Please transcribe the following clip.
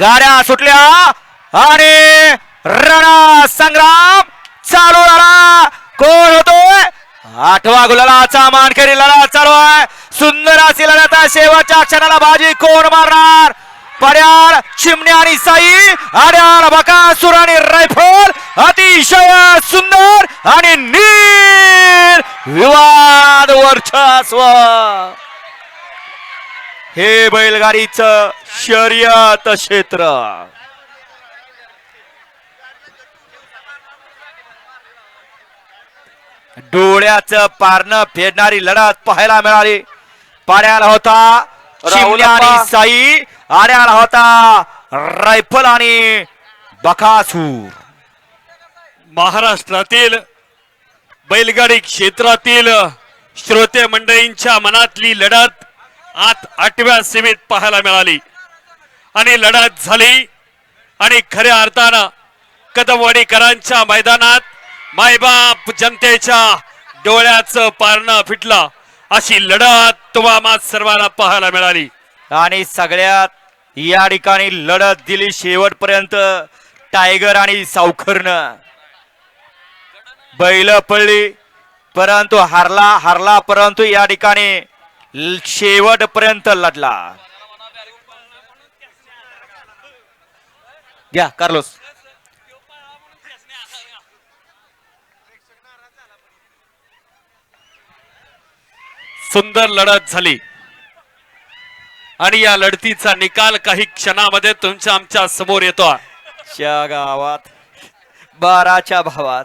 गाड्या सुटल्या आणि रणा संग्राम चालू लढा कोण होतोय? आठवा गुलालाचा मानकरी लढा चालू आहे सुंदर अशी लढत आहे. शेवटच्या क्षणाला बाजी कोण मारणार? पड्याळ चिमण्या आणि साई आड्याळ बकासूर आणि रायफल अतिशय सुंदर आणि नीर विवाद वर्चस्व. हे बैलगाडीचं शर्यत क्षेत्र. डोळ्याचं पारणं फेडणारी लढत पाहायला मिळाली. पाण्याला होता आणि. साई. आड्याला होता रायफल आणि बकासूर. महाराष्ट्रातील बैलगाडी क्षेत्रातील श्रोते मंडळींच्या मनातली लढत आत आठव्या सीमेत पाहायला मिळाली. आणि लढत झाली. आणि खऱ्या अर्थानं कदमवाडीकरांच्या मैदानात मायबाप जनतेच्या डोळ्याचं पारणं फिटलं. अशी लढत तुम्हाला सर्वांना पाहायला मिळाली. आणि सगळ्यात या ठिकाणी लढत दिली शेवटपर्यंत टायगर आणि सावखरनं. बैल पडली परंतु हारला हारला परंतु या ठिकाणी शेवटपर्यंत लढला. घ्या कार्लोस. सुंदर लढत झाली. आणि या लढतीचा निकाल काही क्षणामध्ये तुमच्या आमच्यासमोर येतो. गावात बाराच्या भावात.